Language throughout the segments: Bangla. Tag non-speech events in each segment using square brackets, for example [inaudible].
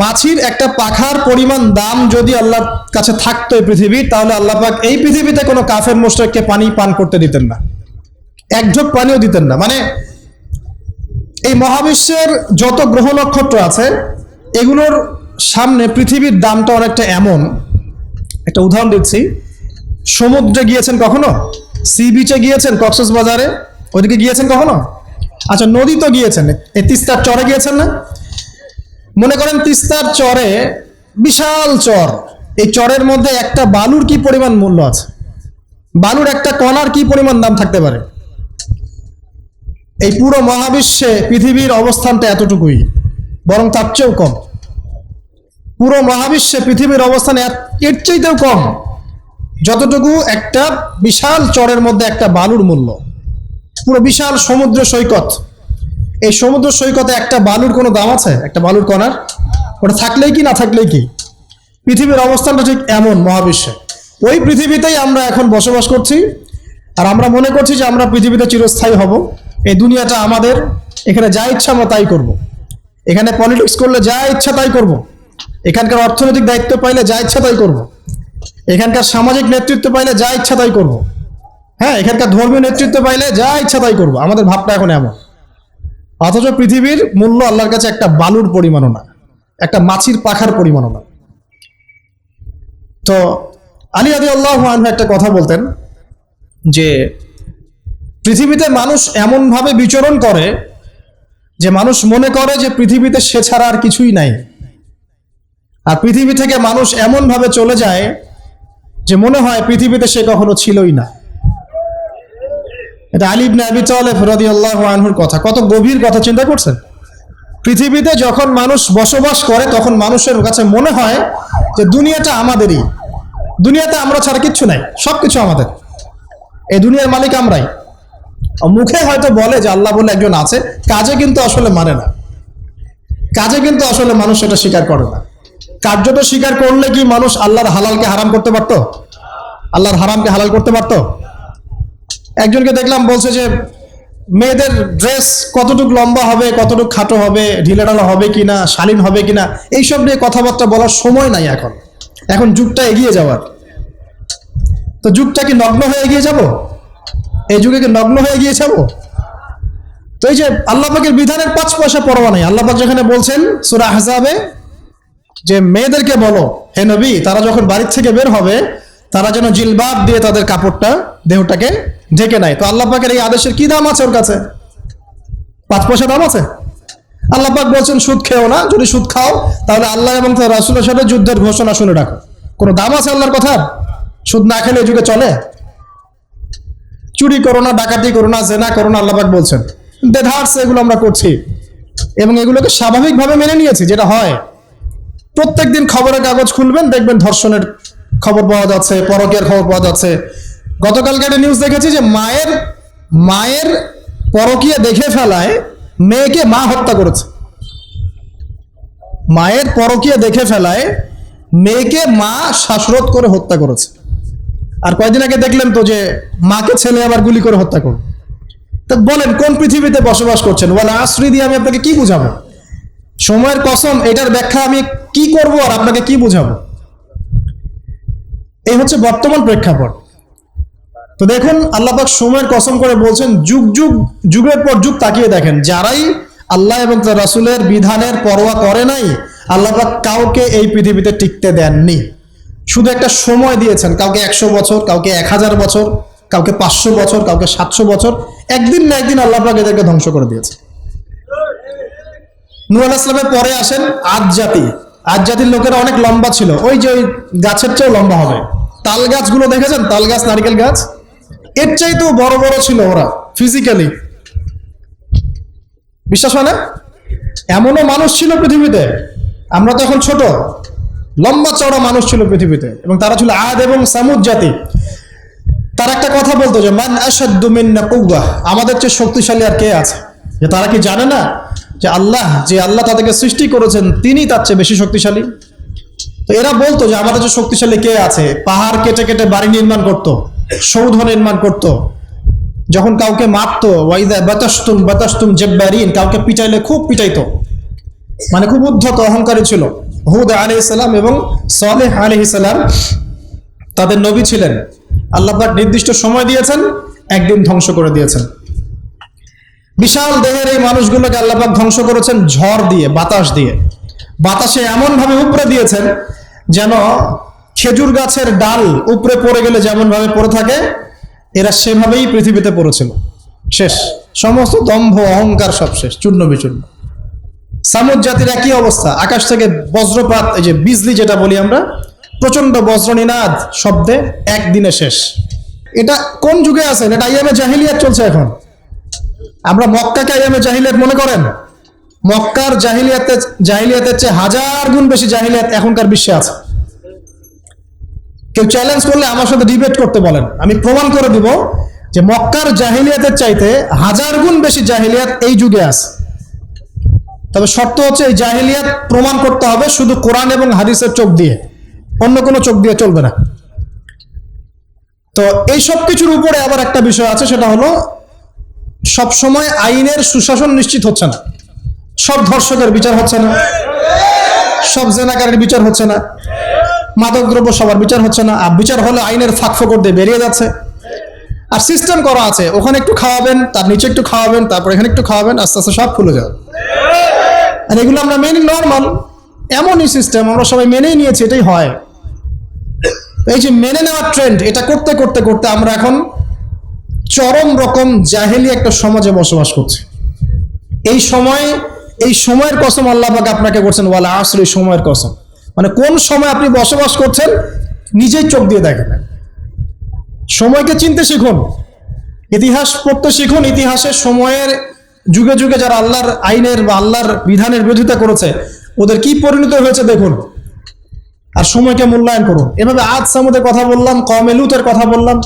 মাছির একটা পাখার পরিমাণ দাম যদি আল্লাহর কাছে থাকতো এই পৃথিবীর, তাহলে আল্লাহ পাক এই পৃথিবীতে কোনো কাফের মোশরেককে পানি পান করতে দিতেন না। এক ঢোক পানিও দিতেন না। মানে এই মহাবিশ্বের যত গ্রহ নক্ষত্র আছে, এগুলোর সামনে পৃথিবীর দামটা অনেকটা এমন। একটা উদাহরণ দিচ্ছি। সমুদ্রে গিয়েছেন কখনো? সি বিচে গিয়েছেন কক্সেস বাজারে? ওইদিকে গিয়েছেন কখনো? আচ্ছা নদী তো গিয়েছেন? এই তিস্তার চরে গিয়েছেন না? মনে করেন তিস্তার চরে বিশাল চর। এই চরের মধ্যে একটা বালুর কি পরিমাণ মূল্য আছে? বালুর একটা কণার কি পরিমাণ দাম থাকতে পারে? এই পুরো মহাবিশ্বে পৃথিবীর অবস্থানটা এতটুকুই, বরং তার চেয়েও কম। পুরো মহাবিশ্বে পৃথিবীর অবস্থান এর- চাইতেও কম। যতটুকু একটা বিশাল চরের মধ্যে একটা বালুর মূল্য। পুরো বিশাল সমুদ্র সৈকত। এই সমুদ্র সৈকতে একটা বালুর কোনো দাম আছে একটা বালুর কণার ওটা থাকলেই কি, না থাকলেই কি পৃথিবীর অবস্থানটা ঠিক এমন মহাবিশ্বে ওই পৃথিবীতেই আমরা এখন বসবাস করছি, আর আমরা মনে করছি যে আমরা পৃথিবীতে চিরস্থায়ী হব এই দুনিয়াটা আমাদের, এখানে যা ইচ্ছা আমরা তাই করব। এখানে পলিটিক্স করলে যা ইচ্ছা তাই করব। এখানকার অর্থনৈতিক দায়িত্ব পাইলে যা ইচ্ছা তাই করব। এখানকার সামাজিক নেতৃত্ব পাইলে যা ইচ্ছা তাই করব। হ্যাঁ এখানকার ধর্মীয় নেতৃত্ব পাইলে যা ইচ্ছা তাই করব আমাদের ভাবটা এখন এমন অথচ পৃথিবীর মূল্য আল্লাহর কাছে একটা বালুর পরিমাণও না, একটা মাছির পাখার পরিমাণও না। তো আলী আদি আল্লাহ একটা কথা বলতেন যে, পৃথিবীতে মানুষ এমনভাবে বিচরণ করে যে মানুষ মনে করে যে পৃথিবীতে সে ছাড়া আর কিছুই নাই। আর পৃথিবী থেকে মানুষ এমনভাবে চলে যায় যে মনে হয় পৃথিবীতে সে কখনো ছিলই না। এটা আলিব ইবনে আবি তালেব আল্লাহ আনহুর কথা। কত গভীর কথা চিন্তা করছেন? পৃথিবীতে যখন মানুষ বসবাস করে, তখন মানুষের কাছে মনে হয় যে দুনিয়াটা আমাদেরই। দুনিয়াতে আমরা ছাড়া কিচ্ছু নাই সব কিছু আমাদের। এই দুনিয়ার মালিক আমরাই। মুখে হয়তো বলে যে আল্লাহ বলে একজন আছে, কাজে কিন্তু আসলে মানে না। কাজে কিন্তু আসলে মানুষ সেটা স্বীকার করে না। কার্যত স্বীকার করলে কি মানুষ আল্লাহর হালালকে হারাম করতে পারতো? আল্লাহর হারামকে হালাল করতে পারতো? একজনকে দেখলাম বলছে যে, মেয়েদের ড্রেস কতটুকু লম্বা হবে, কতটুকু খাটো হবে ঢিলেঢালা হবে কিনা, শালীন হবে কিনা, এইসব নিয়ে কথাবার্তা বলার সময় নাই এখন। এখন যুগটা এগিয়ে যাওয়ার। তো যুগটা কি নগ্ন হয়ে এগিয়ে যাব? এই যুগে কি নগ্ন হয়ে এগিয়ে যাব? তো এই যে আল্লাহ পাকের বিধানের পাঁচ পয়সা পরোয়া নেই। আল্লাহ পাক যেখানে বলছেন, সুরা হাসাবে যে মেয়েদেরকে বলো, হে নবী, তারা যখন বাড়ির থেকে বের হবে, তারা যেন জিলবাব দিয়ে তাদের কাপড়টা, দেহটাকে ঢেকে নেয় তো আল্লাহ পাকের এই আদেশের কি দাম আছে ওর কাছে? পাঁচ পয়সা দাম আছে? আল্লাহ পাক বলছেন, সুদ খেও না, যদি সুদ খাও, তাহলে আল্লাহ এবং তার রাসুলের সাথে যুদ্ধের ঘোষণা শুনে রাখো। কোনো দাম আছে আল্লাহর কথা? সুদ না খেলে যুগে চলে? চুরি করো না, ডাকাতি করো না, জেনা করো না, আল্লাহ পাক বলছেন। দেধার্স এগুলো আমরা করছি। এবং এগুলোকে স্বাভাবিকভাবে মেনে নিয়েছি, যেটা হয়। প্রত্যেকদিন খবরের কাগজ খুলবেন, দেখবেন ধর্ষণের খবর পাওয়া যাচ্ছে, পরকের খবর পাওয়া যাচ্ছে। গতকালকে একটা নিউজ দেখেছি যে মায়ের মায়ের পরকীয়া দেখে ফেলায় মেয়েকে মা হত্যা করেছে। মায়ের পরকীয়া দেখে ফেলায় মেয়েকে মা শ্বাসরোধ করে হত্যা করেছে। আর কয়দিন আগে দেখলেন তো যে মাকে ছেলে আবার গুলি করে হত্যা করো তা বলেন, কোন পৃথিবীতে বসবাস করছেন? ওয়ালা আশ্রী দিয়ে আমি আপনাকে কি বুঝাবো? সময়ের কসম, এটার ব্যাখ্যা আমি কি করব আর আপনাকে কি বুঝাবো? এই হচ্ছে বর্তমান প্রেক্ষাপট। তো দেখুন আল্লাপাক সময়ের কসম করে বলছেন, যুগ যুগ, যুগের পর যুগ তাকিয়ে দেখেন। যারাই আল্লাহ এবং তার রাসুলের বিধানের পরোয়া করে নাই আল্লাপাক কাউকে এই পৃথিবীতে টিকতে দেননি। শুধু একটা সময় দিয়েছেন, কাউকে একশো বছর, কাউকে এক হাজার বছর, কাউকে পাঁচশো বছর, কাউকে সাতশো বছর, একদিন না একদিন আল্লাপাক এদেরকে ধ্বংস করে দিয়েছে। নূর আলাহ ইসলামের পরে আসেন আজ জাতি। আজ জাতির লোকেরা অনেক লম্বা ছিল, ওই যে ওই গাছের চেয়েও লম্বা হবে। তাল গাছগুলো দেখেছেন? তাল গাছ, নারকেল গাছ? এর চাইতেও বড় বড় ছিল ওরা ফিজিক্যালি বিশ্বাস হয় না? এমনও মানুষ ছিল পৃথিবীতে। আমরা তো এখন ছোট। লম্বা চড়া মানুষ ছিল পৃথিবীতে। এবং তারা ছিল আদ এবং সামুদ জাতি। তার একটা কথা বলতো যে, মান আসাদ্দু মিন্না আমাদের চেয়ে শক্তিশালী আর কে আছে? যে তারা কি জানে না যে আল্লাহ যে আল্লাহ তাদেরকে সৃষ্টি করেছেন, তিনি তার চেয়ে বেশি শক্তিশালী? তো এরা বলতো যে, আমাদের যে শক্তিশালী কে আছে? পাহাড় কেটে কেটে বাড়ি নির্মাণ করত। সৌধ নির্মাণ করত। যখন কাউকে মারতো ওয়াইদা বাতাস্তুম বাতাস্তুম জেব্বারিন, কাউকে পিটাইলে খুব পিটাইতো। মানে খুব উদ্ধত অহংকারী ছিল। হুদ আলি ইসলাম এবং সালেহ আলি তাদের নবী ছিলেন। আল্লাহবাক নির্দিষ্ট সময় দিয়েছেন, একদিন ধ্বংস করে দিয়েছেন। বিশাল দেহের এই মানুষগুলোকে আল্লাপাক ধ্বংস করেছেন ঝড় দিয়ে, বাতাস দিয়ে। বাতাসে এমনভাবে উপরে দিয়েছেন যেন খেজুর গাছের ডাল উপরে পড়ে গেলে যেমনভাবে পড়ে থাকে, এরা সেভাবেই পৃথিবীতে পড়েছিল। শেষ। সমস্ত দম্ভ, অহংকার সব শেষ, চূর্ণ বিচূর্ণ। সামুদ জাতির একই অবস্থা। আকাশ থেকে বজ্রপাত, এই যে বিজলি যেটা বলি আমরা প্রচণ্ড বজ্রনিনাদ শব্দে একদিনে শেষ। এটা কোন যুগে আছেন? এটা আইএমএ জাহিলিয়াত চলছে এখন। আমরা মক্কাকে আইএমএ জাহিলিয়াত মনে করেন? মক্কার জাহিলিয়াতে, জাহিলিয়াতের চেয়ে হাজার গুণ বেশি জাহিলিয়াত এখনকার বিশ্বে আছে। কেউ চ্যালেঞ্জ করলে আমার সাথে ডিবেট করতে বলেন। আমি প্রমাণ করে দিব যে মক্কার জাহিলিয়াতের চাইতে হাজার গুণ বেশি জাহিলিয়াত এই যুগে আছে। তবে শর্ত হচ্ছে এই জাহিলিয়াত প্রমাণ করতে হবে শুধু কোরআন এবং হাদিসের চোখ দিয়ে। অন্য কোনো চোখ দিয়ে চলবে না। তো এই সব কিছুর উপরে আবার একটা বিষয় আছে, সেটা হলো সব সময় আইনের সুশাসন নিশ্চিত হচ্ছে না। সব ধর্ষকের বিচার হচ্ছে না। সব জেনাকারের বিচার হচ্ছে না। মাদকদ্রব্য সবার বিচার হচ্ছে না, আর বিচার হলে আইনের ফাঁক ফোকর দিয়ে বেরিয়ে যাচ্ছে। আর সিস্টেম করা আছে, ওখানে একটু খাওয়াবেন, তার নিচে একটু খাওয়াবেন, তারপর এখানে একটু খাওয়াবেন, আস্তে আস্তে সব খুলে যাবে। আর এগুলো আমরা মেনে নর্মাল এমনই সিস্টেম আমরা সবাই মেনেই নিয়েছি, এটাই হয়। এই যে মেনে নেওয়ার ট্রেন্ড এটা করতে করতে করতে আমরা এখন চরম রকম জাহেলি একটা সমাজে বসবাস করছি। এই সময়, এই সময়ের কসম আল্লাহ আপনাকে করছেন ওয়ালা আসর এই সময়ের কসম। মানে কোন সময় আপনি বসবাস করছেন, নিজেই চোখ দিয়ে দেখেন। সময়কে চিনতে শিখুন, ইতিহাস পড়তে শিখুন ইতিহাসের সময়ের যুগে যুগে যারা আল্লাহর আইনের বা আল্লাহর বিধানের বিরোধিতা করেছে, ওদের কি পরিণত হয়েছে দেখুন। আর সময়কে মূল্যায়ন করুন। এভাবে আজ সামুদের কথা বললাম কমে লুতের কথা বললাম,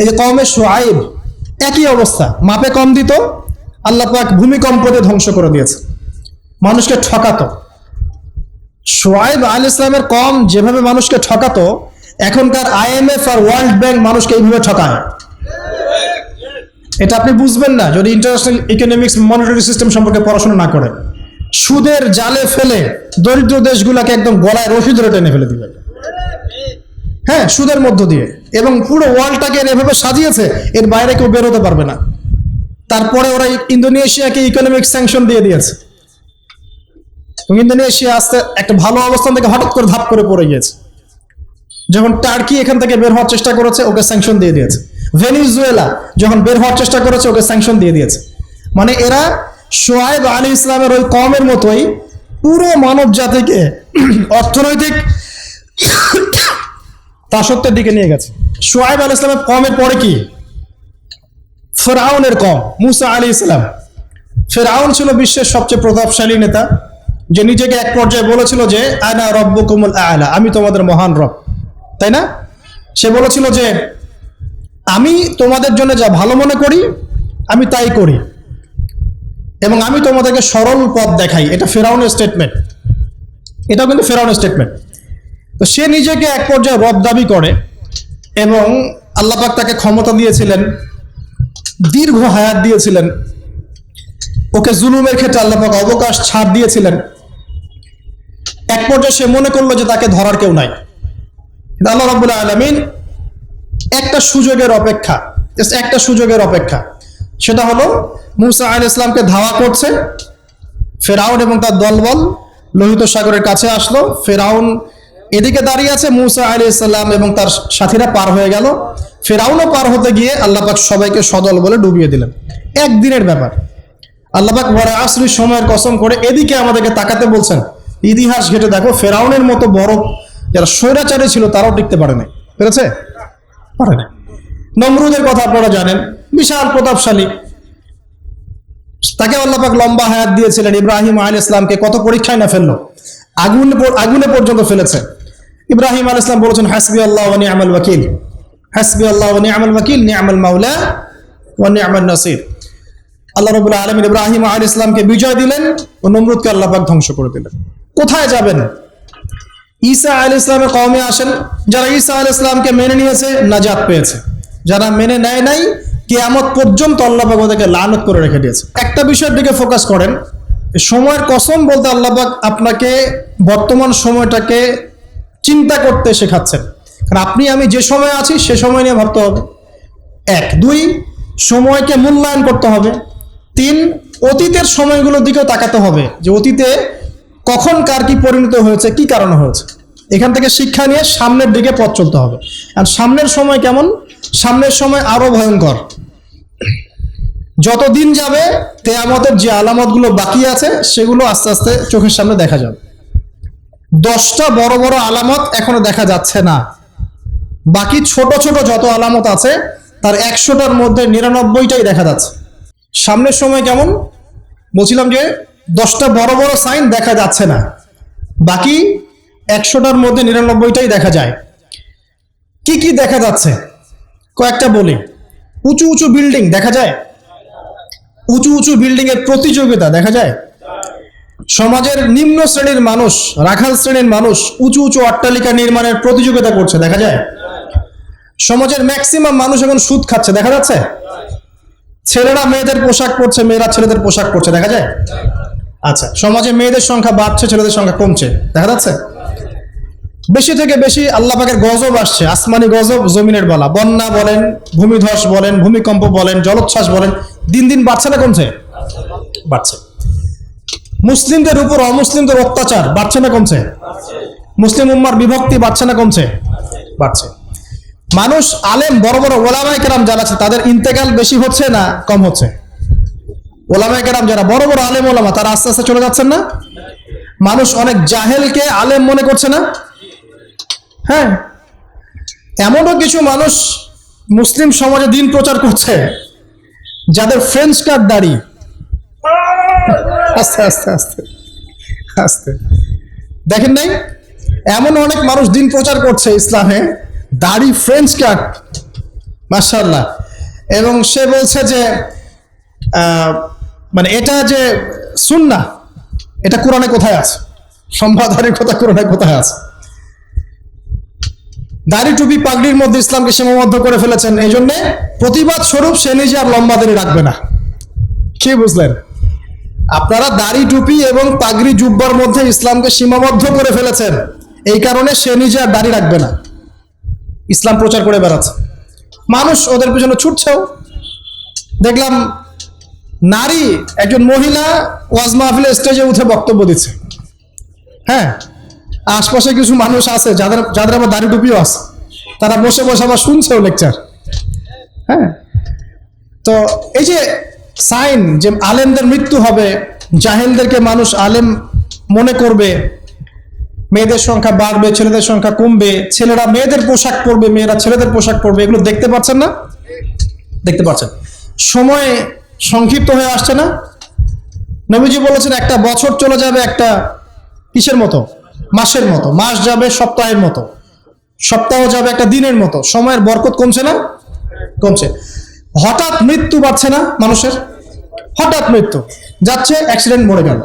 এই যে কমে সোয়াইব, একই অবস্থা। মাপে কম দিত, আল্লাহ পাক ভূমিকম্প দিয়ে ধ্বংস করে দিয়েছে। মানুষকে ঠকাতো। সোয়াইব আল ইসলামের কম যেভাবে মানুষকে ঠকাতো, এখনকার আইএমএফ আর ওয়ার্ল্ড ব্যাংক মানুষকে এইভাবে ঠকায়। এটা আপনি বুঝবেন না যদি ইন্টারন্যাশনাল ইকোনমিক্স মনিটারি সিস্টেম সম্পর্কে পড়াশোনা না করেন সুদের জালে ফেলে দরিদ্র দেশগুলোকে একদম গলায় রশি ধরে টেনে ফেলে দিবে। হ্যাঁ সুদের মধ্য দিয়ে। এবং পুরো ওয়ার্ল্ডটাকে এভাবে সাজিয়েছে, এর বাইরে কেউ বেরোতে পারবে না। তারপরে ওরা ইন্দোনেশিয়াকে ইকোনমিক স্যাংশন দিয়ে দিয়েছে। ইন্দোনেশিয়া আস্তে একটা ভালো অবস্থান থেকে হঠাৎ করে ধাপ করে পড়ে গিয়েছে। যখন টার্কি এখান থেকে বের হওয়ার চেষ্টা করেছে, ওকে স্যাংশন দিয়ে দিয়েছে। ভেনিজুয়েলা যখন বের হওয়ার চেষ্টা করেছে, ওকে স্যাংশন দিয়ে দিয়েছে। মানে এরা আলী ইসলামের ওই কমের মতোই পুরো মানব জাতিকে [clears throat] অর্থনৈতিক দিকে নিয়ে গেছে। সোয়াইব আলী ইসলামের কমের পরে কি? ফেরাউনের কম, মুসা আলী ইসলাম। ফেরাউন ছিল বিশ্বের সবচেয়ে প্রতাপশালী নেতা। যে নিজেকে এক পর্যায়ে বলেছিল যে, আনা রব্ব কুমুল আলা আমি তোমাদের মহান রব। তাই না? সে বলেছিল যে, আমি তোমাদের জন্য যা ভালো মনে করি, আমি তাই করি। এবং আমি তোমাদেরকে সরল পথ দেখাই। এটা ফেরাউনের স্টেটমেন্ট এটাও কিন্তু ফেরাউনের স্টেটমেন্ট তো সে নিজেকে এক পর্যায়ে রব দাবি করে এবং আল্লাপাক তাকে ক্ষমতা দিয়েছিলেন, দীর্ঘ হায়াত দিয়েছিলেন। ওকে জুলুমের ক্ষেত্রে আল্লাপাক অবকাশ ছাড় দিয়েছিলেন। এক পর্যায়ে সে মনে করল যে তাকে ধরার কেউ নাই। আল্লাহ রবুল্লাহ আলমিন একটা সুযোগের অপেক্ষা একটা সুযোগের অপেক্ষা। সেটা হলো, মুসা আল ইসলামকে ধাওয়া করছে, ফেরাউন এবং তার দলবল লোহিত সাগরের কাছে আসলো। ফেরাউন এদিকে দাঁড়িয়ে আছে, মুসা আলী ইসলাম এবং তার সাথীরা পার হয়ে গেল। ফেরাউনও পার হতে গিয়ে আল্লাপাক সবাইকে সদল বলে ডুবিয়ে দিলেন। একদিনের ব্যাপার। আল্লাপাক বড় আসরি সময়ের কসম করে এদিকে আমাদেরকে তাকাতে বলছেন ইতিহাস ঘেটে দেখো, ফেরাউনের মতো বড় যারা স্বৈরাচারী ছিল, তারাও টিকতে পারে নাই। পেরেছে? পারে না নমরুদের কথা আপনারা জানেন, বিশাল প্রতাপশালী। তাকে আল্লাপাক লম্বা হায়াত দিয়েছিলেন, ইব্রাহিম আল ইসলামকে কত পরীক্ষায় না ফেলল, আগুন আগুনে পর্যন্ত ফেলেছে। ইব্রাহিম আল ইসলাম বলেছেন, হাসবি আল্লাহ ওয়ানি আমল ওয়াকিল। হাসবি আল্লাহ ওয়ানি আমল ওয়াকিল, নিয়ামল মাউলা ওয়ানি আমল নাসির। আল্লাহ রবুল্লাহ আলমিন ইব্রাহিম আল ইসলামকে বিজয় দিলেন ও নমরুদকে আল্লাপাক ধ্বংস করে দিলেন। কোথায় যাবেন? ঈসা আল ইসলামের কমে আসেন, যারা ঈসা আল ইসলামকে মেনে নিয়েছে, নাজাত পেয়েছে। যারা মেনে নেয় নাই, কেয়ামত পর্যন্ত আল্লাহ পাক ওদেরকে লানত করে রেখে দিয়েছে। একটা বিষয়ের দিকে ফোকাস করেন, সময়ের কসম বলতে আল্লাহবাক আপনাকে বর্তমান সময়টাকে চিন্তা করতে শেখাচ্ছেন। কারণ আপনি, আমি যে সময় আছি, সে সময় নিয়ে ভাবতে হবে। এক, দুই, সময়কে মূল্যায়ন করতে হবে। তিন, অতীতের সময়গুলোর দিকেও তাকাতে হবে। যে অতীতে কখন কার কি পরিণত হয়েছে, কি কারণে হয়েছে? এখান থেকে শিক্ষা নিয়ে সামনের দিকে পথ চলতে হবে। আর সামনের সময় কেমন? সামনের সময় আরও ভয়ঙ্কর। যত দিন যাবে তেয়ামতের যে আলামতগুলো বাকি আছে, সেগুলো আস্তে আস্তে চোখের সামনে দেখা যাবে। দশটা বড় বড় আলামত এখনও দেখা যাচ্ছে না। বাকি ছোট ছোট যত আলামত আছে, তার একশোটার মধ্যে নিরানব্বইটাই দেখা যাচ্ছে। সামনের সময় কেমন? বলছিলাম যে দশটা বড় বড় সাইন দেখা যাচ্ছে না। বাকি একশোটার মধ্যে নিরানব্বইটাই দেখা যায়। কি কি দেখা যাচ্ছে? কয়েকটা বলি। উঁচু উঁচু বিল্ডিং দেখা যায়? উঁচু উঁচু বিল্ডিং এর প্রতিযোগিতা দেখা যায়? সমাজের নিম্ন শ্রেণির মানুষ, রাখাল শ্রেণির মানুষ উঁচু উঁচু অট্টালিকা নির্মাণের প্রতিযোগিতা করছে, দেখা যায়? সমাজের ম্যাক্সিমাম মানুষ এখন সুদ খাচ্ছে, দেখা যাচ্ছে? ছেলেরা মেয়েদের পোশাক পরছে, মেয়েরা ছেলেদের পোশাক পরছে, দেখা যায়? আচ্ছা সমাজে মেয়েদের সংখ্যা বাড়ছে, ছেলেদের সংখ্যা কমছে, দেখা যাচ্ছে? বেশি থেকে বেশি আল্লাহ পাকের গজব আসছে, আসমানি গজব, জমিনের বলা। বন্যা বলেন, ভূমিধস বলেন, ভূমিকম্প বলেন, জলোচ্ছ্বাস বলেন, দিন দিন বাড়ছে না কমছে? বাড়ছে। মুসলিমদের উপর অমুসলিমদের অত্যাচার বাড়ছে না কমছে? মুসলিম উম্মার বিভক্তি বাড়ছে না কমছে? বাড়ছে। মানুষ আলেম, বড় বড় ওলামাই কেরাম যারা আছে, তাদের ইন্তেকাল বেশি হচ্ছে না কম হচ্ছে? ওলামাই কেরাম যারা বড় বড় আলেম ওলামা, তারা আস্তে আস্তে চলে যাচ্ছেন না? মানুষ অনেক জাহেলকে আলেম মনে করছে না? হ্যাঁ? এমনও কিছু মানুষ মুসলিম সমাজে দিন প্রচার করছে, যাদের ফ্রেঞ্চ কার্ড দাড়ি। আস্তে আস্তে আস্তে আস্তে। দেখেন নাই? এমন অনেক মানুষ দিন প্রচার করছে ইসলামে, দাড়ি ফ্রেঞ্চ কাট মার্শাল্লাহ এবং সে বলছে যে মানে এটা যে সুন্না, এটা কোরআনে কোথায় আছে? সম্পাদারির কথা কোরআনে কোথায় আছে? দাড়ি টুপি পাগড়ির মধ্যে ইসলামকে সীমাবদ্ধ করে ফেলেছেন এই জন্যে প্রতিবাদ স্বরূপ সে নিজে আর লম্বা দাড়ি রাখবে না। কি বুঝলেন? আপনারা দাড়ি টুপি এবং পাগড়ি জুব্বার মধ্যে ইসলামকে সীমাবদ্ধ করে ফেলেছেন, এই কারণে সে নিজে আর দাড়ি রাখবে না। ইসলাম প্রচার করে বেড়াচ্ছে। মানুষ ওদের পিছনে ছুটছেও। দেখলাম নারী, একজন মহিলা ওয়াজ মাহফিলে স্টেজে উঠে বক্তব্য দিচ্ছে। হ্যাঁ? আশপাশে কিছু মানুষ আছে, যাদের যাদের আবার দাড়ি টুপিও আছে। তারা বসে বসে আবার শুনছেও লেকচার হ্যাঁ? তো এই যে সাইন যে আলেমদের মৃত্যু হবে, জাহেলদেরকে মানুষ আলেম মনে করবে, মেয়েদের সংখ্যা বাড়বে, ছেলেদের সংখ্যা কমবে, ছেলেরা মেয়েদের পোশাক পরবে, মেয়েরা ছেলেদের পোশাক পরবে, এগুলো দেখতে পাচ্ছেন না? দেখতে পাচ্ছেন। সময় সংক্ষিপ্ত হয়ে আসছে না। নবীজি বলেছেন, একটা বছর চলে যাবে একটা কিসের মতো? মাসের মতো। মাস যাবে সপ্তাহের মতো। সপ্তাহ যাবে একটা দিনের মতো। সময়ের বরকত কমছে না? কমছে। হঠাৎ মৃত্যু বাড়ছে না মানুষের? হঠাৎ মৃত্যু। যাচ্ছে অ্যাক্সিডেন্ট মরে গেল।